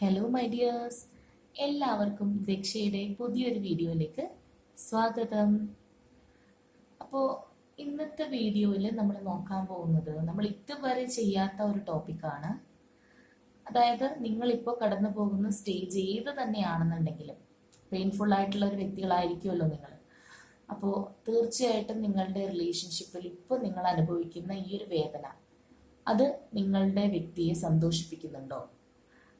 Hello my dears എല്ലാവർക്കും ദക്ഷയുടെ പുതിയൊരു വീഡിയോയിലേക്ക് സ്വാഗതം. അപ്പോൾ ഇന്നത്തെ വീഡിയോയിൽ നമ്മൾ നോക്കാൻ പോകുന്നത് നമ്മൾ ഇതുവരെ ചെയ്യാത്ത ഒരു ടോപ്പിക്കാണ് അതായത് നിങ്ങളിപ്പോൾ കടന്നു പോകുന്ന സ്റ്റേജ് ഏത് തന്നെയാണെന്നുണ്ടെങ്കിലും പെയിൻഫുൾ ആയിട്ടുള്ള ഒരു വ്യക്തികളായിരിക്കുമല്ലോ നിങ്ങൾ. അപ്പോൾ തീർച്ചയായിട്ടും നിങ്ങളുടെ റിലേഷൻഷിപ്പിൽ ഇപ്പോൾ നിങ്ങൾ അനുഭവിക്കുന്ന ഈ ഒരു വേദന അത് നിങ്ങളുടെ വ്യക്തിയെ സന്തോഷിപ്പിക്കുന്നുണ്ടോ?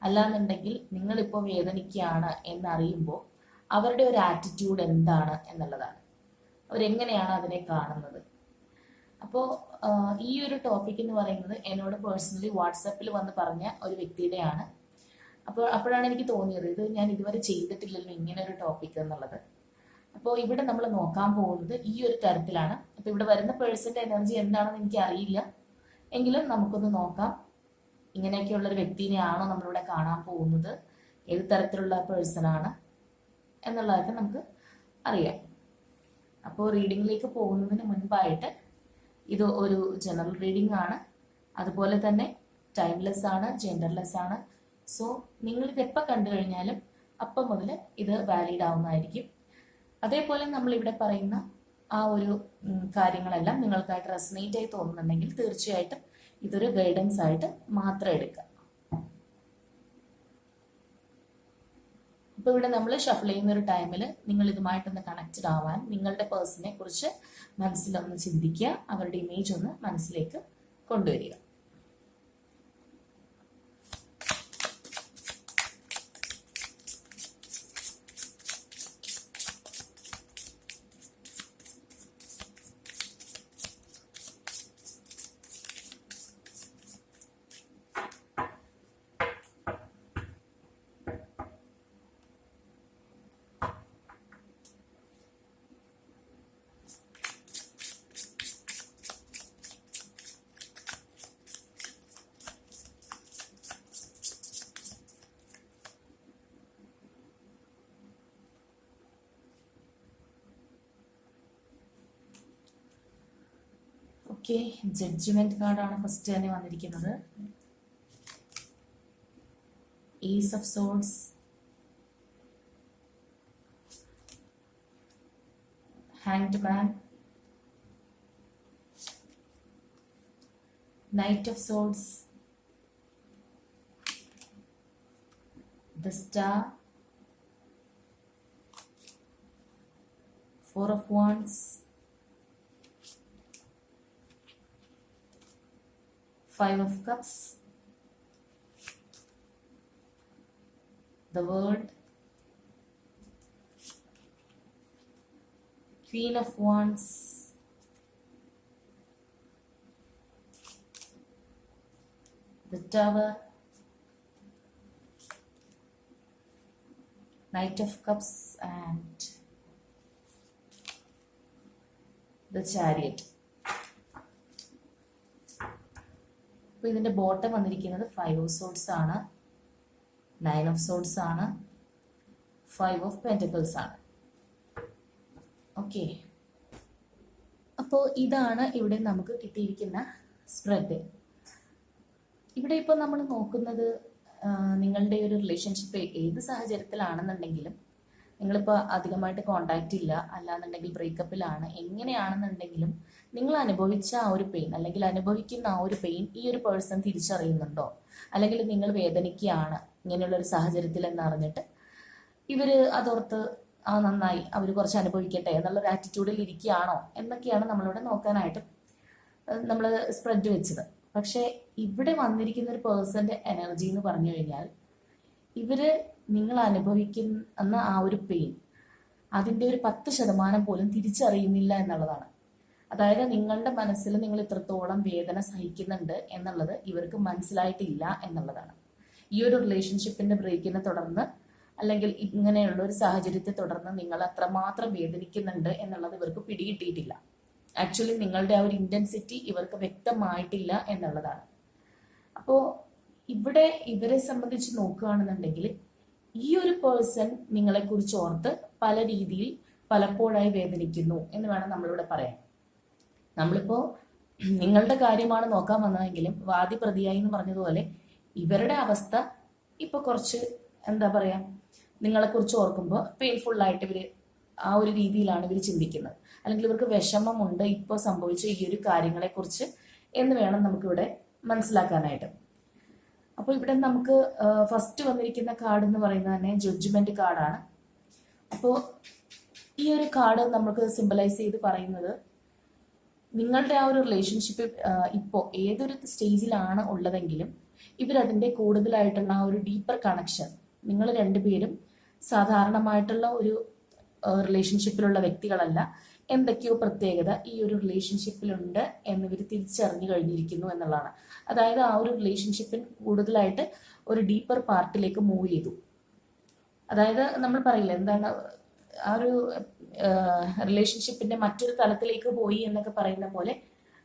അല്ലാന്നുണ്ടെങ്കിൽ നിങ്ങളിപ്പോൾ വേദനിക്കുകയാണ് എന്നറിയുമ്പോൾ അവരുടെ ഒരു ആറ്റിറ്റ്യൂഡ് എന്താണ് എന്നുള്ളതാണ്. അവരെങ്ങനെയാണ് അതിനെ കാണുന്നത്? അപ്പോൾ ഈ ഒരു ടോപ്പിക് എന്ന് പറയുന്നത് എന്നോട് പേഴ്സണലി വാട്സപ്പിൽ വന്ന് പറഞ്ഞ ഒരു വ്യക്തിയുടെയാണ്. അപ്പോൾ അപ്പോഴാണ് എനിക്ക് തോന്നിയത് ഇത് ഞാൻ ഇതുവരെ ചെയ്തിട്ടില്ലല്ലോ ഇങ്ങനെ ഒരു ടോപ്പിക് എന്നുള്ളത്. അപ്പോൾ ഇവിടെ നമ്മൾ നോക്കാൻ പോകുന്നത് ഈ ഒരു തരത്തിലാണ്. അപ്പോൾ ഇവിടെ വരുന്ന പേഴ്സന്റെ എനർജി എന്താണെന്ന് എനിക്ക് അറിയില്ല എങ്കിലും നമുക്കൊന്ന് നോക്കാം. ഇങ്ങനെയൊക്കെയുള്ള ഒരു വ്യക്തിനെയാണോ നമ്മളിവിടെ കാണാൻ പോകുന്നത്? ഏത് തരത്തിലുള്ള പേഴ്സൺ ആണ് എന്നുള്ളതൊക്കെ നമുക്ക് അറിയാം. അപ്പോൾ റീഡിങ്ങിലേക്ക് പോകുന്നതിന് മുൻപായിട്ട് ഇത് ഒരു ജനറൽ റീഡിംഗ് ആണ് അതുപോലെ തന്നെ ടൈംലെസ് ആണ് ജെൻഡർലെസ് ആണ് സോ നിങ്ങൾ ഇത് എപ്പോൾ കണ്ടു കഴിഞ്ഞാലും അപ്പം മുതൽ ഇത് വാലിഡ് ആവുന്നതായിരിക്കും അതേപോലെ നമ്മൾ ഇവിടെ പറയുന്ന ആ ഒരു കാര്യങ്ങളെല്ലാം നിങ്ങൾക്കായിട്ട് റെസനേറ്റ് ആയി തോന്നുന്നുണ്ടെങ്കിൽ തീർച്ചയായിട്ടും ഇതൊരു ഗൈഡൻസ് ആയിട്ട് മാത്രം എടുക്കുക. ഇപ്പൊ ഇവിടെ നമ്മൾ ഷഫിൾ ചെയ്യുന്ന ഒരു ടൈമിൽ നിങ്ങൾ ഇതുമായിട്ടൊന്ന് കണക്റ്റഡ് ആവാൻ നിങ്ങളുടെ പേഴ്സണെ കുറിച്ച് മനസ്സിലൊന്ന് ചിന്തിക്കുക അവരുടെ ഇമേജ് ഒന്ന് മനസ്സിലേക്ക് കൊണ്ടുവരിക. ഓക്കെ. ജഡ്ജ്മെന്റ് കാർഡാണ് ഫസ്റ്റ് തന്നെ വന്നിരിക്കുന്നത്. Ace of swords hanged man knight of swords the star. Four of wands. Five of cups. The world queen of wands. The tower. Knight of Cups and the Chariot. അപ്പോൾ ഇതിന്റെ bottom വന്നിരിക്കുന്നത് five of swords ആണ്. Nine of swords ആണ്. Five of pentacles ആണ്. Okay അപ്പോൾ ഇതാണ് ഇവിടെ നമുക്ക് കിട്ടിയിരിക്കുന്ന സ്പ്രെഡ് ഇവിടെ ഇപ്പോൾ നമ്മൾ നോക്കുന്നത് നിങ്ങളുടെ ഒരു റിലേഷൻഷിപ്പ് ഏത് സാഹചര്യത്തിലാണെന്നുണ്ടെങ്കിലും നിങ്ങളിപ്പോൾ അധികമായിട്ട് കോണ്ടാക്റ്റ് ഇല്ല. അല്ലാന്നുണ്ടെങ്കിൽ ബ്രേക്കപ്പിലാണ് എങ്ങനെയാണെന്നുണ്ടെങ്കിലും നിങ്ങൾ അനുഭവിച്ച ആ ഒരു പെയിൻ അല്ലെങ്കിൽ അനുഭവിക്കുന്ന ആ ഒരു പെയിൻ ഈ ഒരു പേഴ്സൺ തിരിച്ചറിയുന്നുണ്ടോ? അല്ലെങ്കിൽ നിങ്ങൾ വേദനിക്കുകയാണ് ഇങ്ങനെയുള്ള ഒരു സാഹചര്യത്തിൽ എന്നറിഞ്ഞിട്ട് ഇവർ അതോർത്ത് ആ നന്നായി അവർ കുറച്ച് അനുഭവിക്കട്ടെ എന്നുള്ള ഒരു ആറ്റിറ്റ്യൂഡിൽ ഇരിക്കുകയാണോ? എന്നൊക്കെയാണ് നമ്മളിവിടെ നോക്കാനായിട്ട് നമ്മൾ സ്പ്രെഡ് വെച്ചത്. പക്ഷേ ഇവിടെ വന്നിരിക്കുന്ന ഒരു പേഴ്സന്റെ എനർജി എന്ന് പറഞ്ഞു കഴിഞ്ഞാൽ ഇവർ നിങ്ങൾ അനുഭവിക്കുന്ന ആ ഒരു പെയിൻ അതിന്റെ ഒരു പത്ത് ശതമാനം പോലും തിരിച്ചറിയുന്നില്ല എന്നുള്ളതാണ്. അതായത് നിങ്ങളുടെ മനസ്സിൽ നിങ്ങൾ ഇത്രത്തോളം വേദന സഹിക്കുന്നുണ്ട് എന്നുള്ളത് ഇവർക്ക് മനസ്സിലായിട്ടില്ല എന്നുള്ളതാണ്. ഈ ഒരു റിലേഷൻഷിപ്പിന്റെ ബ്രേക്കിനെ തുടർന്ന് അല്ലെങ്കിൽ ഇങ്ങനെയുള്ള ഒരു സാഹചര്യത്തെ തുടർന്ന് നിങ്ങൾ അത്രമാത്രം വേദനിക്കുന്നുണ്ട് എന്നുള്ളത് ഇവർക്ക് പിടികിട്ടിയിട്ടില്ല. ആക്ച്വലി നിങ്ങളുടെ ആ ഒരു ഇന്റൻസിറ്റി ഇവർക്ക് വ്യക്തമായിട്ടില്ല എന്നുള്ളതാണ്. അപ്പോൾ ഇവിടെ ഇവരെ സംബന്ധിച്ച് നോക്കുകയാണെന്നുണ്ടെങ്കിൽ ഈ ഒരു പേഴ്സൺ നിങ്ങളെ കുറിച്ച് ഓർത്ത് പല രീതിയിൽ പലപ്പോഴായി വേദനിക്കുന്നു എന്ന് വേണം നമ്മളിവിടെ പറയാൻ. നമ്മളിപ്പോ നിങ്ങളുടെ കാര്യമാണ് നോക്കാൻ വന്നതെങ്കിലും വാദി പ്രതിയായി എന്ന് പറഞ്ഞതുപോലെ ഇവരുടെ അവസ്ഥ ഇപ്പൊ കുറച്ച് എന്താ പറയാ നിങ്ങളെ കുറിച്ച് ഓർക്കുമ്പോൾ പെയിൻഫുൾ ആയിട്ട് ഇവർ ആ ഒരു രീതിയിലാണ് ഇവർ ചിന്തിക്കുന്നത്. അല്ലെങ്കിൽ ഇവർക്ക് വിഷമമുണ്ട് ഇപ്പോൾ സംഭവിച്ച ഈ ഒരു കാര്യങ്ങളെ കുറിച്ച് എന്ന് വേണം നമുക്കിവിടെ മനസ്സിലാക്കാനായിട്ട്. അപ്പോൾ ഇവിടെ നമുക്ക് ഫസ്റ്റ് വന്നിരിക്കുന്ന കാർഡ് എന്ന് പറയുന്നത് തന്നെ ജഡ്ജ്മെന്റ് കാർഡാണ് അപ്പോൾ ഈ ഒരു കാർഡ് നമുക്ക് സിമ്പലൈസ് ചെയ്ത് പറയുന്നത് നിങ്ങളുടെ ആ ഒരു റിലേഷൻഷിപ്പ് ഇപ്പോൾ ഏതൊരു സ്റ്റേജിലാണ് ഉള്ളതെങ്കിലും ഇവരതിന്റെ കൂടുതലായിട്ടുള്ള ആ ഒരു ഡീപ്പർ കണക്ഷൻ നിങ്ങൾ രണ്ടുപേരും സാധാരണമായിട്ടുള്ള ഒരു റിലേഷൻഷിപ്പിലുള്ള വ്യക്തികളല്ല. എന്തൊക്കെയോ പ്രത്യേകത ഈ ഒരു റിലേഷൻഷിപ്പിലുണ്ട് എന്നിവർ തിരിച്ചറിഞ്ഞു കഴിഞ്ഞിരിക്കുന്നു എന്നുള്ളതാണ്. അതായത് ആ ഒരു റിലേഷൻഷിപ്പിൽ കൂടുതലായിട്ട് ഒരു ഡീപ്പർ പാർട്ടിലേക്ക് മൂവ് ചെയ്തു. അതായത് നമ്മൾ പറയില്ല എന്താണ് ആ ഒരു റിലേഷൻഷിപ്പിന്റെ മറ്റൊരു തലത്തിലേക്ക് പോയി എന്നൊക്കെ പറയുന്ന പോലെ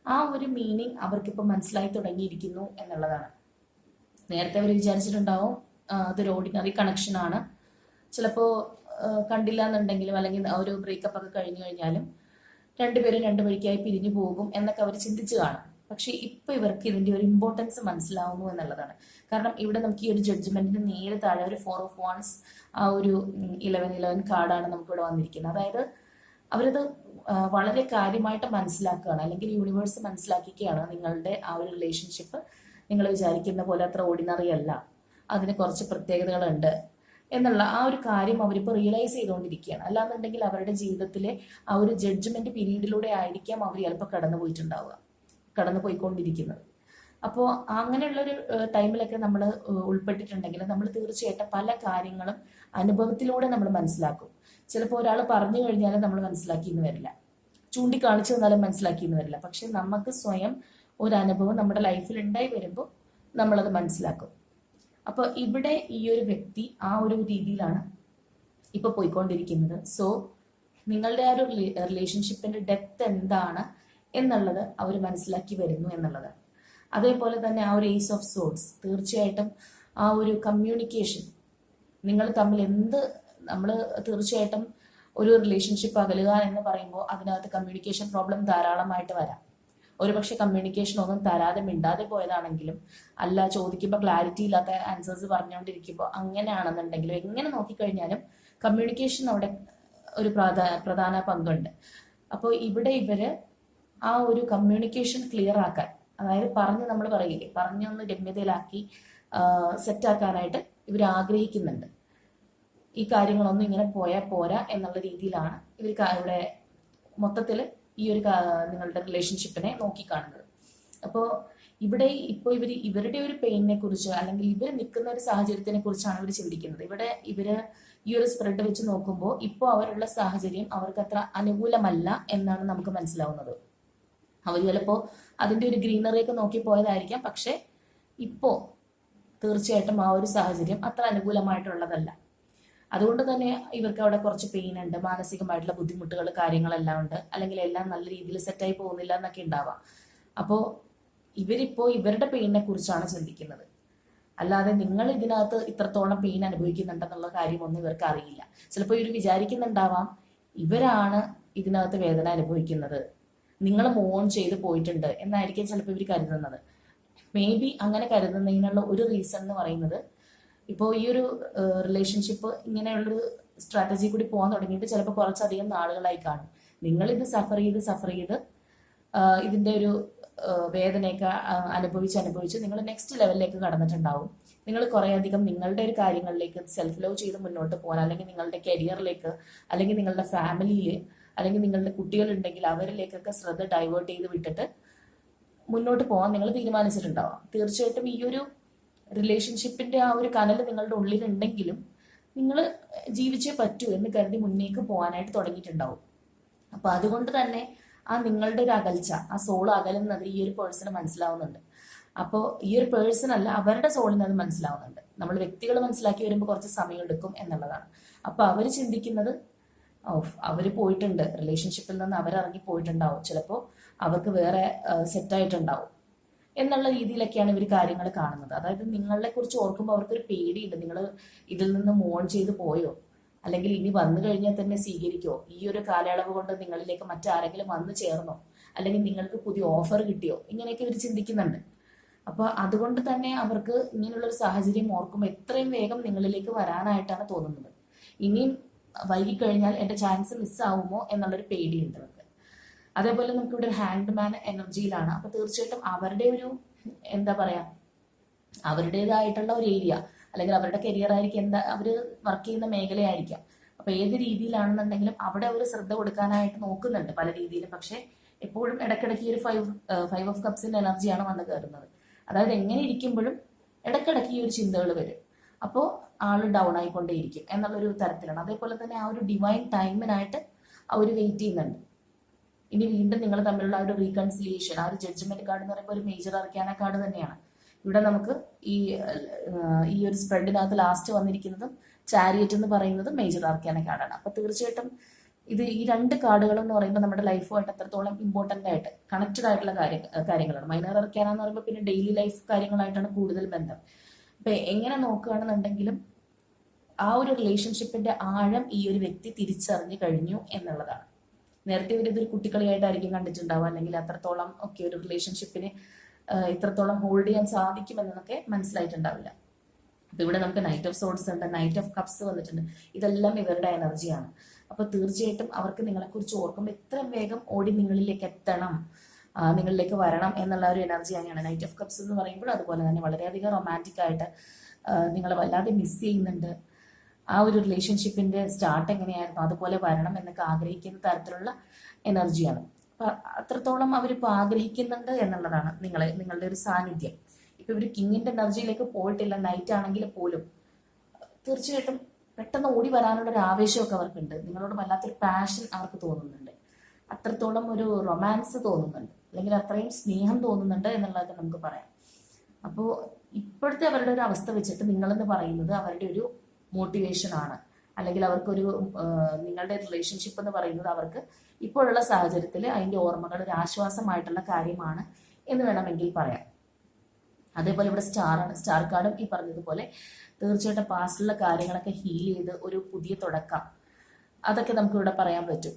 ആ ഒരു മീനിങ് അവർക്കിപ്പോൾ മനസ്സിലായി തുടങ്ങിയിരിക്കുന്നു എന്നുള്ളതാണ്. നേരത്തെ അവർ വിചാരിച്ചിട്ടുണ്ടാവും അതൊരു ഓർഡിനറി കണക്ഷൻ ആണ്. ചിലപ്പോൾ കണ്ടില്ല എന്നുണ്ടെങ്കിലും അല്ലെങ്കിൽ ഒരു ബ്രേക്കപ്പ് ഒക്കെ കഴിഞ്ഞു കഴിഞ്ഞാലും രണ്ടുപേരും രണ്ടു വഴിക്കായി പിരിഞ്ഞു പോകും എന്നൊക്കെ അവർ ചിന്തിച്ചു കാണും. പക്ഷെ ഇപ്പൊ ഇവർക്ക് ഇതിന്റെ ഒരു ഇമ്പോർട്ടൻസ് മനസ്സിലാവുന്നു എന്നുള്ളതാണ്. കാരണം ഇവിടെ നമുക്ക് ഈ ഒരു ജഡ്ജ്മെന്റിന് നേരെ താഴെ ഒരു ഫോർ ഓഫ് വൺസ് ആ ഒരു ഇലവൻ ഇലവൻ കാർഡാണ് നമുക്ക് ഇവിടെ വന്നിരിക്കുന്നത്. അതായത് അവരത് വളരെ കാര്യമായിട്ട് മനസ്സിലാക്കുകയാണ്. അല്ലെങ്കിൽ യൂണിവേഴ്സ് മനസ്സിലാക്കിക്കുകയാണ് നിങ്ങളുടെ ആ ഒരു റിലേഷൻഷിപ്പ് നിങ്ങൾ വിചാരിക്കുന്ന പോലെ അത്ര ഓർഡിനറി അല്ല. അതിന് കുറച്ച് പ്രത്യേകതകളുണ്ട് എന്നുള്ള ആ ഒരു കാര്യം അവരിപ്പോൾ റിയലൈസ് ചെയ്തുകൊണ്ടിരിക്കുകയാണ്. അല്ലാന്നുണ്ടെങ്കിൽ അവരുടെ ജീവിതത്തിലെ ആ ഒരു ജഡ്ജ്മെന്റ് പീരീഡിലൂടെ ആയിരിക്കാം അവർ ചിലപ്പോൾ കടന്നു പോയിട്ടുണ്ടാവുക കടന്നു പോയിക്കൊണ്ടിരിക്കുന്നത് അപ്പോൾ അങ്ങനെയുള്ളൊരു ടൈമിലൊക്കെ നമ്മൾ ഉൾപ്പെട്ടിട്ടുണ്ടെങ്കിൽ നമ്മൾ തീർച്ചയായിട്ടും പല കാര്യങ്ങളും അനുഭവത്തിലൂടെ നമ്മൾ മനസ്സിലാക്കും. ചിലപ്പോൾ ഒരാൾ പറഞ്ഞു കഴിഞ്ഞാലും നമ്മൾ മനസ്സിലാക്കി എന്ന് വരില്ല. ചൂണ്ടിക്കാണിച്ചു തന്നാലും മനസ്സിലാക്കിയെന്ന് വരില്ല. പക്ഷെ നമുക്ക് സ്വയം ഒരു അനുഭവം നമ്മുടെ ലൈഫിൽ ഉണ്ടായി വരുമ്പോൾ നമ്മളത് മനസ്സിലാക്കും. അപ്പൊ ഇവിടെ ഈ ഒരു വ്യക്തി ആ ഒരു രീതിയിലാണ് ഇപ്പൊ പോയിക്കൊണ്ടിരിക്കുന്നത്. സോ നിങ്ങളുടെ ആ ഒരു റിലേഷൻഷിപ്പിന്റെ ഡെപ്ത് എന്താണ്? എന്നുള്ളത് അവർ മനസ്സിലാക്കി വരുന്നു എന്നുള്ളത്. അതേപോലെ തന്നെ ആ ഒരു ഏസ് ഓഫ് സോഡ്സ് തീർച്ചയായിട്ടും ആ ഒരു കമ്മ്യൂണിക്കേഷൻ നിങ്ങൾ തമ്മിൽ എന്ത് നമ്മൾ തീർച്ചയായിട്ടും ഒരു റിലേഷൻഷിപ്പ് അകലുക എന്ന് പറയുമ്പോൾ അതിനകത്ത് കമ്മ്യൂണിക്കേഷൻ പ്രോബ്ലം ധാരാളമായിട്ട് വരാം. ഒരുപക്ഷെ കമ്മ്യൂണിക്കേഷൻ ഒന്നും തരാതെ മിണ്ടാതെ പോയതാണെങ്കിലും അല്ല ചോദിക്കുമ്പോൾ ക്ലാരിറ്റി ഇല്ലാത്ത ആൻസേഴ്സ് പറഞ്ഞുകൊണ്ടിരിക്കുമ്പോൾ അങ്ങനെയാണെന്നുണ്ടെങ്കിലും എങ്ങനെ നോക്കിക്കഴിഞ്ഞാലും കമ്മ്യൂണിക്കേഷൻ അവിടെ ഒരു പ്രധാന പ്രധാന പങ്കുണ്ട്. അപ്പോൾ ഇവിടെ ഇവർ ആ ഒരു കമ്മ്യൂണിക്കേഷൻ ക്ലിയർ ആക്കാൻ. അതായത് പറഞ്ഞ് നമ്മൾ പറയില്ലേ പറഞ്ഞൊന്ന് രമ്യതയിലാക്കി സെറ്റാക്കാനായിട്ട് ഇവർ ആഗ്രഹിക്കുന്നുണ്ട്. ഈ കാര്യങ്ങളൊന്നും ഇങ്ങനെ പോയാൽ പോരാ എന്നുള്ള രീതിയിലാണ് ഇവർ ഇവിടെ മൊത്തത്തിൽ ഈ ഒരു നിങ്ങളുടെ റിലേഷൻഷിപ്പിനെ നോക്കിക്കാണുന്നത്. അപ്പോൾ ഇവിടെ ഇപ്പോൾ ഇവർ ഇവരുടെ ഒരു പെയിനിനെ കുറിച്ച് അല്ലെങ്കിൽ ഇവർ നിൽക്കുന്ന ഒരു സാഹചര്യത്തിനെ കുറിച്ചാണ് ഇവർ ചിന്തിക്കുന്നത്. ഇവിടെ ഇവർ ഈ ഒരു സ്പ്രെഡ് വെച്ച് നോക്കുമ്പോൾ ഇപ്പോൾ അവരുള്ള സാഹചര്യം അവർക്ക് അത്ര അനുകൂലമല്ല എന്നാണ് നമുക്ക് മനസ്സിലാവുന്നത്. അവർ ചിലപ്പോൾ അതിന്റെ ഒരു ഗ്രീനറിയൊക്കെ നോക്കി പോയതായിരിക്കാം. പക്ഷെ ഇപ്പോ തീർച്ചയായിട്ടും ആ ഒരു സാഹചര്യം അത്ര അനുകൂലമായിട്ടുള്ളതല്ല. അതുകൊണ്ട് തന്നെ ഇവർക്ക് അവിടെ കുറച്ച് പെയിൻ ഉണ്ട് മാനസികമായിട്ടുള്ള ബുദ്ധിമുട്ടുകൾ കാര്യങ്ങളെല്ലാം ഉണ്ട്. അല്ലെങ്കിൽ എല്ലാം നല്ല രീതിയിൽ സെറ്റായി പോകുന്നില്ല എന്നൊക്കെ ഉണ്ടാവാം. അപ്പോൾ ഇവരിപ്പോ ഇവരുടെ പെയിനെ കുറിച്ചാണ് ചിന്തിക്കുന്നത്. അല്ലാതെ നിങ്ങൾ ഇതിനകത്ത് ഇത്രത്തോളം പെയിൻ അനുഭവിക്കുന്നുണ്ടെന്നുള്ള കാര്യമൊന്നും ഇവർക്ക് അറിയില്ല. ചിലപ്പോൾ ഇവർ വിചാരിക്കുന്നുണ്ടാവാം ഇവരാണ് ഇതിനകത്ത് വേദന അനുഭവിക്കുന്നത്. നിങ്ങൾ മൂവ് ഓൺ ചെയ്ത് പോയിട്ടുണ്ട് എന്നായിരിക്കും ചിലപ്പോൾ ഇവർ കരുതുന്നത്. മേ ബി അങ്ങനെ കരുതുന്നതിനുള്ള ഒരു റീസൺ എന്ന് പറയുന്നത് ഇപ്പോൾ ഈ ഒരു റിലേഷൻഷിപ്പ് ഇങ്ങനെയുള്ളൊരു സ്ട്രാറ്റജി കൂടി പോകാൻ തുടങ്ങിയിട്ട് ചിലപ്പോൾ കുറച്ചധികം നാളുകളായി കാണും. നിങ്ങൾ ഇത് സഫർ ചെയ്ത് സഫർ ചെയ്ത് ഇതിന്റെ ഒരു വേദനയൊക്കെ അനുഭവിച്ച് അനുഭവിച്ച് നിങ്ങൾ നെക്സ്റ്റ് ലെവലിലേക്ക് കടന്നിട്ടുണ്ടാവും. നിങ്ങൾ കുറേ അധികം നിങ്ങളുടെ ഒരു കാര്യങ്ങളിലേക്ക് സെൽഫ് ലവ് ചെയ്ത് മുന്നോട്ട് പോകാൻ അല്ലെങ്കിൽ നിങ്ങളുടെ കരിയറിലേക്ക് അല്ലെങ്കിൽ നിങ്ങളുടെ ഫാമിലിയിൽ അല്ലെങ്കിൽ നിങ്ങളുടെ കുട്ടികളുണ്ടെങ്കിൽ അവരിലേക്കൊക്കെ ശ്രദ്ധ ഡൈവേർട്ട് ചെയ്ത് വിട്ടിട്ട് മുന്നോട്ട് പോകാൻ നിങ്ങൾ തീരുമാനിച്ചിട്ടുണ്ടാവാം. തീർച്ചയായിട്ടും ഈ ഒരു റിലേഷൻഷിപ്പിന്റെ ആ ഒരു കനൽ നിങ്ങളുടെ ഉള്ളിലുണ്ടെങ്കിലും നിങ്ങൾ ജീവിച്ചേ പറ്റൂ എന്ന് കരുതി മുന്നേക്ക് പോകാനായിട്ട് തുടങ്ങിയിട്ടുണ്ടാവും. അപ്പൊ അതുകൊണ്ട് തന്നെ ആ നിങ്ങളുടെ ഒരു അകൽച്ച ആ സോൾ അകലുന്നത് ഈ ഒരു പേഴ്സണ് മനസ്സിലാവുന്നുണ്ട്. അപ്പോൾ ഈ ഒരു പേഴ്സൺ അല്ല അവരുടെ സോളിന് അത് മനസ്സിലാവുന്നുണ്ട്. നമ്മൾ വ്യക്തികൾ മനസ്സിലാക്കി വരുമ്പോൾ കുറച്ച് സമയം എടുക്കും എന്നുള്ളതാണ്. അപ്പൊ അവർ ചിന്തിക്കുന്നത് ഓ അവർ പോയിട്ടുണ്ട്. റിലേഷൻഷിപ്പിൽ നിന്ന് അവരിറങ്ങി പോയിട്ടുണ്ടാവും. ചിലപ്പോൾ അവർക്ക് വേറെ സെറ്റായിട്ടുണ്ടാവും എന്നുള്ള രീതിയിലൊക്കെയാണ് ഇവർ കാര്യങ്ങൾ കാണുന്നത്. അതായത് നിങ്ങളെ കുറിച്ച് ഓർക്കുമ്പോൾ അവർക്കൊരു പേടിയുണ്ട്. നിങ്ങൾ ഇതിൽ നിന്ന് മോൺ ചെയ്ത് പോയോ? അല്ലെങ്കിൽ ഇനി വന്നു കഴിഞ്ഞാൽ തന്നെ സ്വീകരിക്കോ? ഈ ഒരു കാലയളവ് കൊണ്ട് നിങ്ങളിലേക്ക് മറ്റാരെങ്കിലും വന്നു ചേർന്നോ? അല്ലെങ്കിൽ നിങ്ങൾക്ക് പുതിയ ഓഫർ കിട്ടിയോ? ഇങ്ങനെയൊക്കെ ഇവർ ചിന്തിക്കുന്നുണ്ട്. അപ്പൊ അതുകൊണ്ട് തന്നെ അവർക്ക് ഇങ്ങനെയുള്ള ഒരു സാഹചര്യം ഓർക്കുമ്പോൾ എത്രയും വേഗം നിങ്ങളിലേക്ക് വരാനായിട്ടാണ് തോന്നുന്നത്. ഇനിയും വൈകിക്കഴിഞ്ഞാൽ എന്റെ ചാൻസ് മിസ്സാവുമോ എന്നുള്ളൊരു പേടിയുണ്ട് അവർക്ക്. അതേപോലെ നമുക്ക് ഇവിടെ ഒരു ഹാൻഡ്മാൻ എനർജിയിലാണ് അപ്പൊ തീർച്ചയായിട്ടും അവരുടെ ഒരു എന്താ പറയാ അവരുടേതായിട്ടുള്ള ഒരു ഏരിയ അല്ലെങ്കിൽ അവരുടെ കരിയർ ആയിരിക്കും എന്താ അവർ വർക്ക് ചെയ്യുന്ന മേഖലയായിരിക്കാം. അപ്പൊ ഏത് രീതിയിലാണെന്നുണ്ടെങ്കിലും അവിടെ അവർ ശ്രദ്ധ കൊടുക്കാനായിട്ട് നോക്കുന്നുണ്ട് പല രീതിയിലും. പക്ഷെ എപ്പോഴും ഇടയ്ക്കിടയ്ക്ക് ഈ ഒരു ഫൈവ് ഫൈവ് ഓഫ് കപ്സിന്റെ എനർജിയാണ് വന്ന് കയറുന്നത് അതായത് എങ്ങനെ ഇരിക്കുമ്പോഴും ഇടയ്ക്കിടയ്ക്ക് ഈ ഒരു ചിന്തകൾ വരും. അപ്പോൾ ആൾ ഡൗൺ ആയിക്കൊണ്ടേയിരിക്കും എന്നുള്ളൊരു തരത്തിലാണ്. അതേപോലെ തന്നെ ആ ഒരു ഡിവൈൻ ടൈമിനായിട്ട് അവർ വെയിറ്റ് ചെയ്യുന്നുണ്ട്. ഇനി വീണ്ടും നിങ്ങൾ തമ്മിലുള്ള ആ ഒരു റീകൺസിലിയേഷൻ ആ ഒരു ജഡ്ജ്മെന്റ് കാർഡ് എന്ന് പറയുമ്പോൾ ഒരു മേജർ അർക്കാന കാർഡ് തന്നെയാണ്. ഇവിടെ നമുക്ക് ഈ ഈ ഒരു സ്പ്രെഡിനകത്ത് ലാസ്റ്റ് വന്നിരിക്കുന്നതും ചാരിയറ്റ് എന്ന് പറയുന്നത് മേജർ ആർക്കാന കാർഡാണ് അപ്പൊ തീർച്ചയായിട്ടും ഇത് ഈ രണ്ട് കാർഡുകൾ എന്ന് പറയുമ്പോൾ നമ്മുടെ ലൈഫുമായിട്ട് അത്രത്തോളം ഇമ്പോർട്ടന്റ് ആയിട്ട് കണക്റ്റഡ് ആയിട്ടുള്ള കാര്യ കാര്യങ്ങളാണ്. മൈനർ അർക്കാന എന്ന് പറയുമ്പോൾ പിന്നെ ഡെയിലി ലൈഫ് കാര്യങ്ങളായിട്ടാണ് കൂടുതൽ ബന്ധം. അപ്പൊ എങ്ങനെ നോക്കുകയാണെന്നുണ്ടെങ്കിലും ആ ഒരു റിലേഷൻഷിപ്പിന്റെ ആഴം ഈ ഒരു വ്യക്തി തിരിച്ചറിഞ്ഞു കഴിഞ്ഞു എന്നുള്ളതാണ്. നേരത്തെ ഒരു ഇതൊരു കുട്ടിക്കളിയായിട്ടായിരിക്കും കണ്ടിട്ടുണ്ടാവുക. അല്ലെങ്കിൽ അത്രത്തോളം ഒക്കെ ഒരു റിലേഷൻഷിപ്പിന് ഇത്രത്തോളം ഹോൾഡ് ചെയ്യാൻ സാധിക്കുമെന്നൊക്കെ മനസ്സിലായിട്ടുണ്ടാവില്ല. അപ്പൊ ഇവിടെ നമുക്ക് നൈറ്റ് ഓഫ് സോഡ്സ് ഉണ്ട് നൈറ്റ് ഓഫ് കപ്സ് വന്നിട്ടുണ്ട്. ഇതെല്ലാം ഇവരുടെ എനർജിയാണ് അപ്പൊ തീർച്ചയായിട്ടും അവർക്ക് നിങ്ങളെക്കുറിച്ച് ഓർക്കുമ്പോൾ എത്രയും വേഗം ഓടി നിങ്ങളിലേക്ക് എത്തണം. നിങ്ങളിലേക്ക് വരണം എന്നുള്ള ഒരു എനർജി തന്നെയാണ്. നൈറ്റ് ഓഫ് കപ്സ് എന്ന് പറയുമ്പോൾ അതുപോലെ തന്നെ വളരെയധികം റൊമാന്റിക് ആയിട്ട് നിങ്ങളെ വല്ലാതെ മിസ് ചെയ്യുന്നുണ്ട്. ആ ഒരു റിലേഷൻഷിപ്പിന്റെ സ്റ്റാർട്ട് എങ്ങനെയായിരുന്നു? അതുപോലെ വരണം എന്നൊക്കെ ആഗ്രഹിക്കുന്ന തരത്തിലുള്ള എനർജിയാണ് അത്രത്തോളം അവരിപ്പോ ആഗ്രഹിക്കുന്നുണ്ട് എന്നുള്ളതാണ് നിങ്ങളെ നിങ്ങളുടെ ഒരു സാന്നിധ്യം. ഇപ്പൊ ഇവർ കിങ്ങിന്റെ എനർജിയിലേക്ക് പോയിട്ടില്ല. നൈറ്റ് ആണെങ്കിൽ പോലും തീർച്ചയായിട്ടും പെട്ടെന്ന് ഓടി വരാനുള്ള ഒരു ആവേശമൊക്കെ അവർക്കുണ്ട്. നിങ്ങളോട് വല്ലാത്തൊരു പാഷൻ അവർക്ക് തോന്നുന്നുണ്ട്. അത്രത്തോളം ഒരു റൊമാൻസ് തോന്നുന്നുണ്ട്. അല്ലെങ്കിൽ അത്രയും സ്നേഹം തോന്നുന്നുണ്ട് എന്നുള്ളത് നമുക്ക് പറയാം. അപ്പോൾ ഇപ്പോഴത്തെ അവരുടെ ഒരു അവസ്ഥ വെച്ചിട്ട് നിങ്ങളെന്ന് പറയുന്നത് അവരുടെ ഒരു മോട്ടിവേഷൻ ആണ്. അല്ലെങ്കിൽ അവർക്കൊരു നിങ്ങളുടെ റിലേഷൻഷിപ്പ് എന്ന് പറയുന്നത് അവർക്ക് ഇപ്പോഴുള്ള സാഹചര്യത്തിൽ അതിന്റെ ഓർമ്മകൾ ഒരു ആശ്വാസമായിട്ടുള്ള കാര്യമാണ് എന്ന് വേണമെങ്കിൽ പറയാം. അതേപോലെ ഇവിടെ സ്റ്റാർ ആണ്. സ്റ്റാർ കാർഡും ഈ പറഞ്ഞതുപോലെ തീർച്ചയായിട്ടും പാസ്റ്റിലുള്ള കാര്യങ്ങളൊക്കെ ഹീൽ ചെയ്ത് ഒരു പുതിയ തുടക്കം. അതൊക്കെ നമുക്ക് ഇവിടെ പറയാൻ പറ്റും.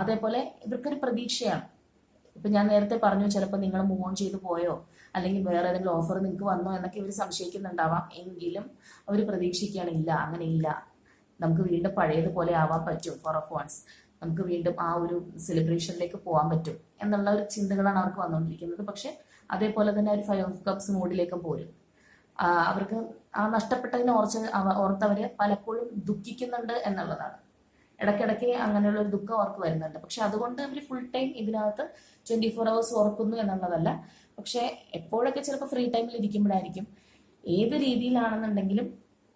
അതേപോലെ ഇവർക്കൊരു പ്രതീക്ഷയാണ്. ഇപ്പൊ ഞാൻ നേരത്തെ പറഞ്ഞു ചിലപ്പോൾ നിങ്ങൾ മൂവ് ഓൺ ചെയ്തു പോയോ? അല്ലെങ്കിൽ വേറെ ഏതെങ്കിലും ഓഫർ നിങ്ങൾക്ക് വന്നോ എന്നൊക്കെ ഇവർ സംശയിക്കുന്നുണ്ടാവാം. എങ്കിലും അവർ പ്രതീക്ഷിക്കുകയാണ് ഇല്ല അങ്ങനെ ഇല്ല നമുക്ക് വീണ്ടും പഴയതുപോലെ ആവാൻ പറ്റും ഫോർ ഓഫ് വൺസ് നമുക്ക് വീണ്ടും ആ ഒരു സെലിബ്രേഷനിലേക്ക് പോകാൻ പറ്റും എന്നുള്ള ഒരു ചിന്തകളാണ് അവർക്ക് വന്നുകൊണ്ടിരിക്കുന്നത്. പക്ഷെ അതേപോലെ തന്നെ ഒരു ഫൈവ് ഓഫ് കപ്സ് മൂഡിലേക്കും പോരും. അവർക്ക് ആ നഷ്ടപ്പെട്ടതിനെ ഓർച്ച് ഓർത്തവര് പലപ്പോഴും ദുഃഖിക്കുന്നുണ്ട് എന്നുള്ളതാണ്. ഇടയ്ക്കിടയ്ക്ക് അങ്ങനെയുള്ള ഒരു ദുഃഖം അവർക്ക് വരുന്നുണ്ട്. പക്ഷെ അതുകൊണ്ട് അവർ ഫുൾ ടൈം ഇതിനകത്ത് ട്വന്റി ഫോർ അവേഴ്സ് ഓർക്കുന്നു എന്നുള്ളതല്ല. പക്ഷെ എപ്പോഴൊക്കെ ചിലപ്പോൾ ഫ്രീ ടൈമിൽ ഇരിക്കുമ്പോഴായിരിക്കും. ഏത് രീതിയിലാണെന്നുണ്ടെങ്കിലും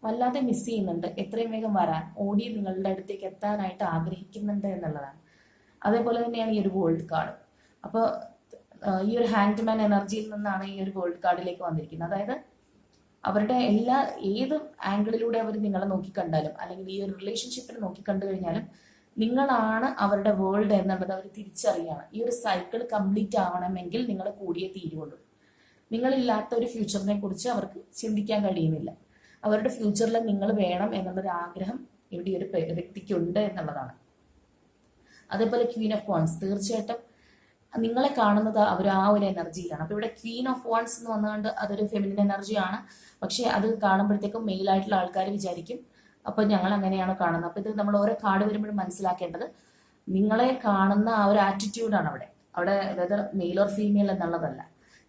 വല്ലാതെ മിസ് ചെയ്യുന്നുണ്ട്. എത്രയും വേഗം വരാൻ ഓടി നിങ്ങളുടെ അടുത്തേക്ക് എത്താനായിട്ട് ആഗ്രഹിക്കുന്നുണ്ട് എന്നുള്ളതാണ്. അതേപോലെ തന്നെയാണ് ഈ ഒരു ഗോൾഡ് കാർഡ് അപ്പോൾ ഈ ഒരു ഹാൻഡ്മാൻ എനർജിയിൽ നിന്നാണ് ഈ ഒരു ഗോൾഡ് കാർഡിലേക്ക് വന്നിരിക്കുന്നത്. അതായത് അവരുടെ എല്ലാ ഏത് ആംഗിളിലൂടെ അവർ നിങ്ങളെ നോക്കിക്കണ്ടാലും അല്ലെങ്കിൽ ഈ ഒരു റിലേഷൻഷിപ്പിനെ നോക്കിക്കണ്ടു കഴിഞ്ഞാലും നിങ്ങളാണ് അവരുടെ വേൾഡ് എന്നുള്ളത് അവർ തിരിച്ചറിയാണ്. ഈ ഒരു സൈക്കിൾ കംപ്ലീറ്റ് ആവണമെങ്കിൽ നിങ്ങൾ കൂടിയേ തീരുള്ളൂ നിങ്ങളില്ലാത്ത ഒരു ഫ്യൂച്ചറിനെ കുറിച്ച് അവർക്ക് ചിന്തിക്കാൻ കഴിയുന്നില്ല. അവരുടെ ഫ്യൂച്ചറിൽ നിങ്ങൾ വേണം എന്നുള്ളൊരു ആഗ്രഹം ഇവിടെ ഒരു വ്യക്തിക്കുണ്ട് എന്നുള്ളതാണ്. അതേപോലെ ക്വീൻ ഓഫ് കോൺസ് തീർച്ചയായിട്ടും നിങ്ങളെ കാണുന്നത് അവർ ആ ഒരു എനർജിയിലാണ്. അപ്പൊ ഇവിടെ ക്വീൻ ഓഫ് വൺസ് എന്ന് വന്നുകൊണ്ട് അതൊരു ഫെമിനിൻ എനർജിയാണ് പക്ഷേ അത് കാണുമ്പോഴത്തേക്കും മെയിൽ ആയിട്ടുള്ള ആൾക്കാർ വിചാരിക്കും അപ്പൊ ഞങ്ങൾ അങ്ങനെയാണ് കാണുന്നത്. അപ്പൊ ഇത് നമ്മൾ ഓരോ കാർഡ് വരുമ്പോഴും മനസ്സിലാക്കേണ്ടത് നിങ്ങളെ കാണുന്ന ആ ഒരു ആറ്റിറ്റ്യൂഡാണ് അവിടെ. അവിടെ വെതർ മെയിൽ ഓർ ഫീമെയിൽ എന്നുള്ളതല്ല.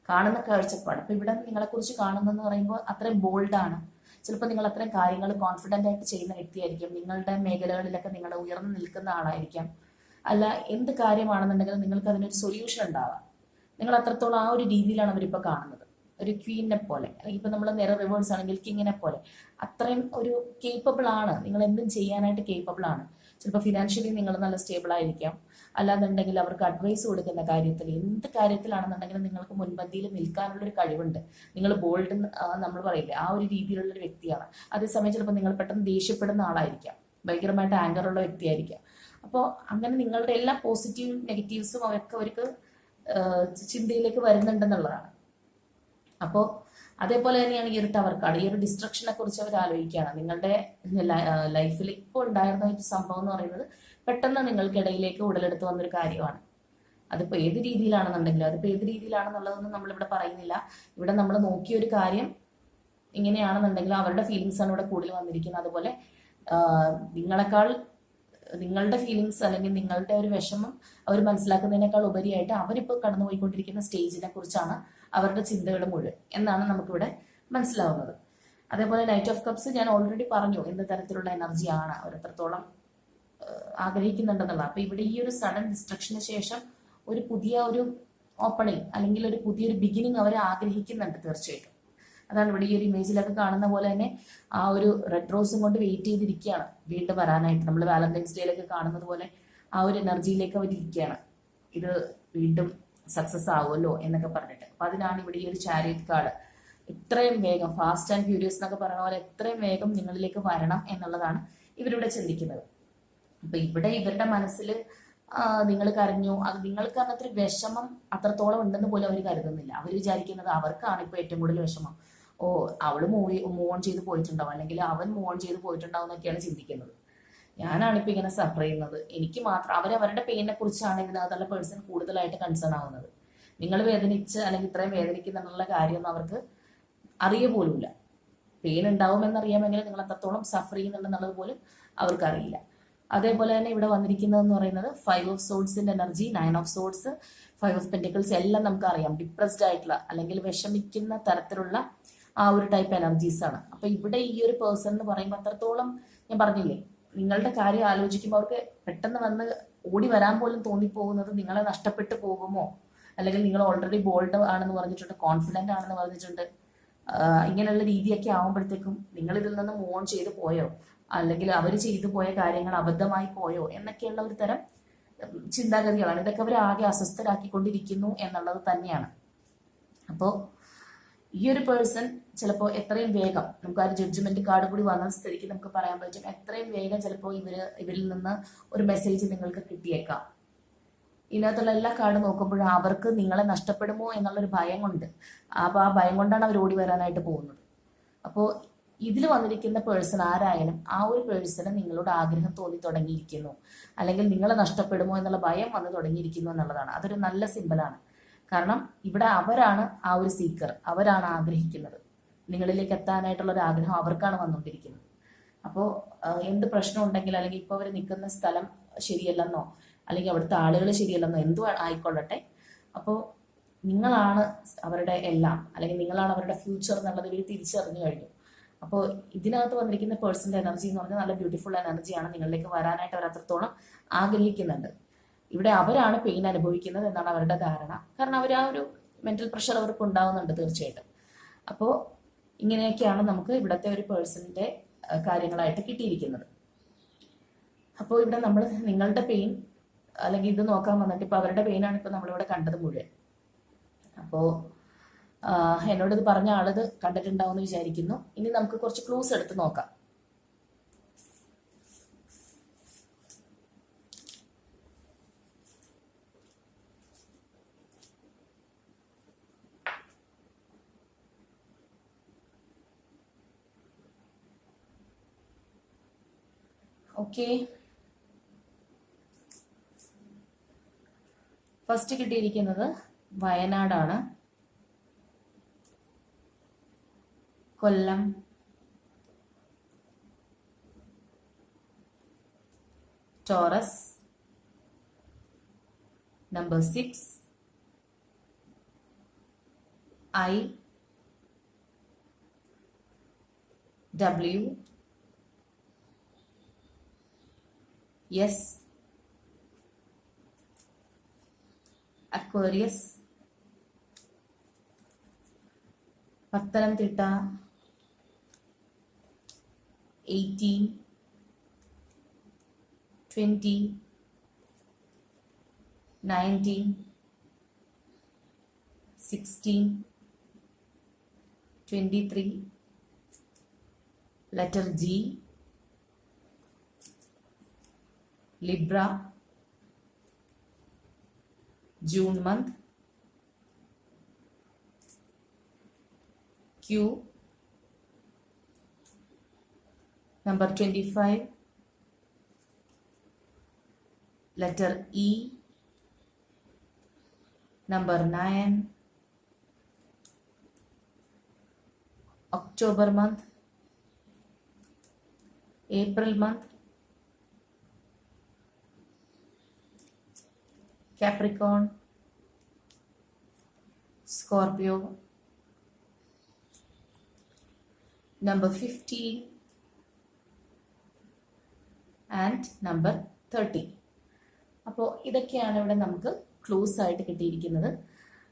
കാണുന്ന കാഴ്ചപ്പാട്. അപ്പൊ ഇവിടെ നിങ്ങളെ കുറിച്ച് കാണുന്നെന്ന് പറയുമ്പോൾ അത്രയും ബോൾഡാണ് ചിലപ്പോൾ നിങ്ങൾ അത്രയും കാര്യങ്ങൾ കോൺഫിഡന്റ് ആയിട്ട് ചെയ്യുന്ന വ്യക്തിയായിരിക്കും. നിങ്ങളുടെ മേഖലകളിലൊക്കെ നിങ്ങൾ ഉയർന്നു നിൽക്കുന്ന ആളായിരിക്കാം. അല്ല എന്ത് കാര്യമാണെന്നുണ്ടെങ്കിലും നിങ്ങൾക്ക് അതിനൊരു സൊല്യൂഷൻ ഉണ്ടാവാം. നിങ്ങൾ അത്രത്തോളം ആ ഒരു രീതിയിലാണ് അവരിപ്പോൾ കാണുന്നത്. ഒരു ക്വീനെ പോലെ അല്ലെങ്കിൽ ഇപ്പൊ നമ്മൾ നേരെ റിവേഴ്സ് ആണെങ്കിൽ കിങ്ങിനെ പോലെ. അത്രയും ഒരു കേപ്പബിൾ ആണ്. നിങ്ങൾ എന്തും ചെയ്യാനായിട്ട് കേപ്പബിൾ ആണ്. ചിലപ്പോൾ ഫിനാൻഷ്യലി നിങ്ങൾ നല്ല സ്റ്റേബിൾ ആയിരിക്കാം. അല്ലാന്നുണ്ടെങ്കിൽ അവർക്ക് അഡ്വൈസ് കൊടുക്കുന്ന കാര്യത്തിൽ എന്ത് കാര്യത്തിലാണെന്നുണ്ടെങ്കിലും നിങ്ങൾക്ക് മുൻപന്തിയിൽ നിൽക്കാനുള്ള ഒരു കഴിവുണ്ട്. നിങ്ങൾ ബോൾഡ് നമ്മൾ പറയില്ലേ ആ ഒരു രീതിയിലുള്ള ഒരു വ്യക്തിയാണ്. അതേസമയം ചിലപ്പോൾ നിങ്ങൾ പെട്ടെന്ന് ദേഷ്യപ്പെടുന്ന ആളായിരിക്കാം. ഭയങ്കരമായിട്ട് ആങ്കറുള്ള വ്യക്തിയായിരിക്കാം. അപ്പോൾ അങ്ങനെ നിങ്ങളുടെ എല്ലാ പോസിറ്റീവും നെഗറ്റീവ്സും അവർക്ക് അവർക്ക് ചിന്തയിലേക്ക് വരുന്നുണ്ടെന്നുള്ളതാണ്. അപ്പോൾ അതേപോലെ തന്നെയാണ് ഈ ഒരു ടവർ കാർഡ് ഈ ഒരു ഡിസ്ട്രക്ഷനെ കുറിച്ച് അവർ ആലോചിക്കുകയാണ്. നിങ്ങളുടെ ലൈഫിൽ ഇപ്പോൾ ഉണ്ടായിരുന്ന ഒരു സംഭവം എന്ന് പറയുന്നത് പെട്ടെന്ന് നിങ്ങൾക്കിടയിലേക്ക് ഉടലെടുത്ത് വന്നൊരു കാര്യമാണ്. അതിപ്പോൾ ഏത് രീതിയിലാണെന്നുണ്ടെങ്കിലും അതിപ്പോൾ ഏത് രീതിയിലാണെന്നുള്ളതൊന്നും നമ്മളിവിടെ പറയുന്നില്ല. ഇവിടെ നമ്മൾ നോക്കിയ ഒരു കാര്യം ഇങ്ങനെയാണെന്നുണ്ടെങ്കിലും അവരുടെ ഫീലിങ്സ് ആണ് ഇവിടെ കൂടുതൽ വന്നിരിക്കുന്നത്. അതുപോലെ നിങ്ങളെക്കാൾ നിങ്ങളുടെ ഫീലിങ്സ് അല്ലെങ്കിൽ നിങ്ങളുടെ ഒരു വിഷമം അവർ മനസ്സിലാക്കുന്നതിനേക്കാൾ ഉപരിയായിട്ട് അവരിപ്പോൾ കടന്നുപോയിക്കൊണ്ടിരിക്കുന്ന സ്റ്റേജിനെ കുറിച്ചാണ് അവരുടെ ചിന്തകൾ മുഴുവൻ എന്നാണ് നമുക്കിവിടെ മനസ്സിലാവുന്നത്. അതേപോലെ നൈറ്റ് ഓഫ് കപ്സ് ഞാൻ ഓൾറെഡി പറഞ്ഞു എന്ത് തരത്തിലുള്ള എനർജിയാണ് അവർ എത്രത്തോളം ആഗ്രഹിക്കുന്നുണ്ടെന്നുള്ള അപ്പൊ ഇവിടെ ഈ ഒരു സഡൻ ഡിസ്ട്രക്ഷന് ശേഷം ഒരു പുതിയ ഒരു ഓപ്പണിങ് അല്ലെങ്കിൽ ഒരു പുതിയൊരു ബിഗിനിങ് അവർ ആഗ്രഹിക്കുന്നുണ്ട് തീർച്ചയായിട്ടും. അതാണ് ഇവിടെ ഈ ഒരു ഇമേജിലൊക്കെ കാണുന്ന പോലെ തന്നെ ആ ഒരു റെഡ് റോസും കൊണ്ട് വെയിറ്റ് ചെയ്തിരിക്കുകയാണ്. വീണ്ടും വരാനായിട്ട് നമ്മൾ വാലന്റൈൻസ് ഡേയിലൊക്കെ കാണുന്നത് പോലെ ആ ഒരു എനർജിയിലേക്ക് അവർ ഇരിക്കുകയാണ്. ഇത് വീണ്ടും സക്സസ് ആവുമല്ലോ എന്നൊക്കെ പറഞ്ഞിട്ട്. അപ്പൊ അതിനാണ് ഇവിടെ ഈ ഒരു ചാരിയറ്റ് കാർഡ് എത്രയും വേഗം ഫാസ്റ്റ് ആൻഡ് ഫ്യൂരിയസ് എന്നൊക്കെ പറയുന്ന പോലെ എത്രയും വേഗം നിങ്ങളിലേക്ക് വരണം എന്നുള്ളതാണ് ഇവരിവിടെ ചിന്തിക്കുന്നത്. അപ്പൊ ഇവിടെ ഇവരുടെ മനസ്സിൽ നിങ്ങൾ കരഞ്ഞു. അത് നിങ്ങൾക്ക് അന്നത്ര വിഷമം അത്രത്തോളം ഉണ്ടെന്ന് പോലും അവർ കരുതുന്നില്ല. അവർ വിചാരിക്കുന്നത് അവർക്കാണ് ഇപ്പൊ ഏറ്റവും കൂടുതൽ വിഷമം. ഓ അവൾ മൂവ് മൂവ് ഓൺ ചെയ്ത് പോയിട്ടുണ്ടാവും. അല്ലെങ്കിൽ അവൻ മൂവ് ഓൺ ചെയ്ത് പോയിട്ടുണ്ടാവും എന്നൊക്കെയാണ് ചിന്തിക്കുന്നത്. ഇപ്പൊ ഇങ്ങനെ സഫർ ചെയ്യുന്നത്. എനിക്ക് മാത്രം അവരവരുടെ പെയിനെ കുറിച്ചാണ് ഇതിനകത്തുള്ള പേഴ്സൺ കൂടുതലായിട്ട് കൺസേൺ ആവുന്നത്. നിങ്ങൾ വേദനിച്ച് അല്ലെങ്കിൽ ഇത്രയും വേദനിക്കുന്നുള്ള കാര്യമൊന്നും അവർക്ക് അറിയ പോലുമില്ല. പെയിൻ ഉണ്ടാവുമെന്നറിയാമെങ്കിൽ നിങ്ങൾ എത്രത്തോളം സഫർ ചെയ്യുന്നുണ്ടെന്നുള്ളത് പോലും അവർക്കറിയില്ല. അതേപോലെ തന്നെ ഇവിടെ വന്നിരിക്കുന്നതെന്ന് പറയുന്നത് five of സോഡ്സിന്റെ energy nine of swords five of pentacles എല്ലാം നമുക്ക് അറിയാം ഡിപ്രസ്ഡ് ആയിട്ടുള്ള അല്ലെങ്കിൽ വിഷമിക്കുന്ന തരത്തിലുള്ള ആ ഒരു ടൈപ്പ് എനർജീസ് ആണ്. അപ്പൊ ഇവിടെ ഈ ഒരു പേഴ്സൺ എന്ന് പറയുമ്പോൾ അത്രത്തോളം ഞാൻ പറഞ്ഞില്ലേ നിങ്ങളുടെ കാര്യം ആലോചിക്കുമ്പോൾ അവർക്ക് പെട്ടെന്ന് വന്ന് ഓടി വരാൻ പോലും തോന്നിപ്പോകുന്നത് നിങ്ങളെ നഷ്ടപ്പെട്ടു പോകുമോ? അല്ലെങ്കിൽ നിങ്ങൾ ഓൾറെഡി ബോൾഡ് ആണെന്ന് പറഞ്ഞിട്ടുണ്ട് കോൺഫിഡന്റ് ആണെന്ന് പറഞ്ഞിട്ടുണ്ട്. ഇങ്ങനെയുള്ള രീതിയൊക്കെ ആവുമ്പോഴത്തേക്കും നിങ്ങൾ ഇതിൽ നിന്ന് മോൺ ചെയ്ത് പോയോ? അല്ലെങ്കിൽ അവർ ചെയ്തു പോയ കാര്യങ്ങൾ അബദ്ധമായി പോയോ? എന്നൊക്കെയുള്ള ഒരു തരം ചിന്താഗതികളാണ്. ഇതൊക്കെ അവർ ആകെ അസ്വസ്ഥരാക്കിക്കൊണ്ടിരിക്കുന്നു എന്നുള്ളത് തന്നെയാണ്. അപ്പോൾ ഈ ഒരു പേഴ്സൺ ചിലപ്പോൾ എത്രയും വേഗം നമുക്ക് ആ ഒരു ജഡ്ജ്മെന്റ് കാർഡ് കൂടി വന്ന സ്ഥിതിക്ക് നമുക്ക് പറയാൻ പറ്റും എത്രയും വേഗം ചിലപ്പോൾ ഇവർ ഇവരിൽ നിന്ന് ഒരു മെസ്സേജ് നിങ്ങൾക്ക് കിട്ടിയേക്കാം. ഇതിനകത്തുള്ള എല്ലാ കാർഡ് നോക്കുമ്പോഴും അവർക്ക് നിങ്ങളെ നഷ്ടപ്പെടുമോ എന്നുള്ളൊരു ഭയം കൊണ്ട് അപ്പൊ ആ ഭയം കൊണ്ടാണ് അവർ ഓടി വരാനായിട്ട് പോകുന്നത്. അപ്പോൾ ഇതിൽ വന്നിരിക്കുന്ന പേഴ്സൺ ആരായാലും ആ ഒരു പേഴ്സണ് നിങ്ങളോട് ആഗ്രഹം തോന്നി തുടങ്ങിയിരിക്കുന്നു. അല്ലെങ്കിൽ നിങ്ങളെ നഷ്ടപ്പെടുമോ എന്നുള്ള ഭയം വന്ന് തുടങ്ങിയിരിക്കുന്നു എന്നുള്ളതാണ്. അതൊരു നല്ല സിമ്പലാണ് കാരണം ഇവിടെ അവരാണ് ആ ഒരു സീക്കർ അവരാണ് ആഗ്രഹിക്കുന്നത്. നിങ്ങളിലേക്ക് എത്താനായിട്ടുള്ള ഒരു ആഗ്രഹം അവർക്കാണ് വന്നുകൊണ്ടിരിക്കുന്നത്. അപ്പോൾ എന്ത് പ്രശ്നം ഉണ്ടെങ്കിൽ അല്ലെങ്കിൽ ഇപ്പോൾ അവർ നിൽക്കുന്ന സ്ഥലം ശരിയല്ലെന്നോ അല്ലെങ്കിൽ അവിടുത്തെ ആളുകൾ ശരിയല്ലെന്നോ എന്തോ ആയിക്കൊള്ളട്ടെ. അപ്പോൾ നിങ്ങളാണ് അവരുടെ എല്ലാം അല്ലെങ്കിൽ നിങ്ങളാണ് അവരുടെ ഫ്യൂച്ചർ എന്നുള്ളത് ഇവർ തിരിച്ചറിഞ്ഞു കഴിഞ്ഞു. അപ്പോൾ ഇതിനകത്ത് വന്നിരിക്കുന്ന പേഴ്സന്റെ എനർജി എന്ന് പറഞ്ഞാൽ നല്ല ബ്യൂട്ടിഫുൾ എനർജിയാണ് നിങ്ങളിലേക്ക് വരാനായിട്ട് അവർ അത്രത്തോളം ആഗ്രഹിക്കുന്നുണ്ട്. ഇവിടെ അവരാണ് പെയിൻ അനുഭവിക്കുന്നത് എന്നാണ് അവരുടെ ധാരണ. കാരണം അവർ ആ ഒരു മെന്റൽ പ്രഷർ അവർക്ക് ഉണ്ടാവുന്നുണ്ട് തീർച്ചയായിട്ടും. അപ്പോൾ ഇങ്ങനെയൊക്കെയാണ് നമുക്ക് ഇവിടുത്തെ ഒരു പേഴ്സണിന്റെ കാര്യങ്ങളായിട്ട് കിട്ടിയിരിക്കുന്നത്. അപ്പോൾ ഇവിടെ നമ്മൾ നിങ്ങളുടെ പെയിൻ അല്ലെങ്കിൽ ഇത് നോക്കാൻ വന്നിട്ട് ഇപ്പൊ അവരുടെ പെയിനാണ് ഇപ്പൊ നമ്മളിവിടെ കണ്ടത് മുഴുവൻ. അപ്പോ എന്നോട് ഇത് പറഞ്ഞ ആളിത് കണ്ടിട്ടുണ്ടാവും എന്ന് വിചാരിക്കുന്നു. ഇനി നമുക്ക് കുറച്ച് ക്ലൂസ് എടുത്ത് നോക്കാം. ഓക്കെ ഫസ്റ്റ് കിട്ടിയിരിക്കുന്നത് വയനാടാണ്. Kollam. Taurus. Number six I W Yes. Aquarius. patalam Pattanamthitta. 18 20 19 16 23 letter G Libra June month Q number twenty five letter E number 9 October month April month capricorn Scorpio number 15 and number thirty അപ്പോൾ ഇതൊക്കെയാണ് ഇവിടെ നമുക്ക് clues ആയിട്ട് കിട്ടിയിരിക്കുന്നത്.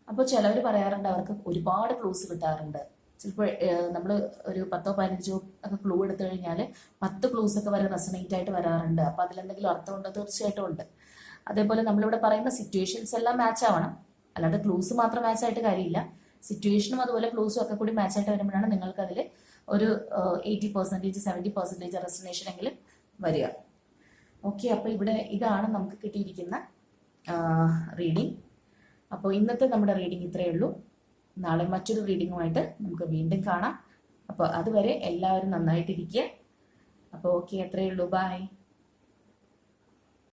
അപ്പോൾ ചിലവർ പറയാറുണ്ട് അവർക്ക് ഒരുപാട് ക്ലൂസ് കിട്ടാറുണ്ട്. ചിലപ്പോൾ നമ്മൾ ഒരു പത്തോ പതിനഞ്ചോ ഒക്കെ ക്ലൂ എടുത്തു കഴിഞ്ഞാൽ പത്ത് ക്ലൂസ് ഒക്കെ വരെ റെസണേറ്റ് ആയിട്ട് വരാറുണ്ട്. അപ്പോൾ അതിലെന്തെങ്കിലും അർത്ഥമുണ്ടോ? തീർച്ചയായിട്ടും ഉണ്ട്. അതേപോലെ നമ്മളിവിടെ പറയുന്ന സിറ്റുവേഷൻസ് എല്ലാം മാച്ച് ആവണം. അല്ലാതെ ക്ലൂസ് മാത്രം മാച്ച് ആയിട്ട് കാര്യമില്ല. സിറ്റുവേഷനും അതുപോലെ ക്ലൂസും ഒക്കെ കൂടി മാച്ച് ആയിട്ട് വരുമ്പോഴാണ് നിങ്ങൾക്ക് അതിൽ ഒരു എയ്റ്റി പെർസെന്റേജ് സെവന്റി പെർസെന്റേജ് റെസ്റ്റിനേഷൻ എങ്കിലും വരിക. ഓക്കെ അപ്പോൾ ഇവിടെ ഇതാണ് നമുക്ക് കിട്ടിയിരിക്കുന്ന റീഡിംഗ് അപ്പോൾ ഇന്നത്തെ നമ്മുടെ റീഡിംഗ് ഇത്രയേ ഉള്ളൂ. നാളെ മറ്റൊരു റീഡിങ്ങുമായിട്ട് നമുക്ക് വീണ്ടും കാണാം. അപ്പോൾ അതുവരെ എല്ലാവരും നന്നായിട്ടിരിക്കുക അപ്പോൾ ഓക്കെ അത്രയേ ഉള്ളൂ. ബൈ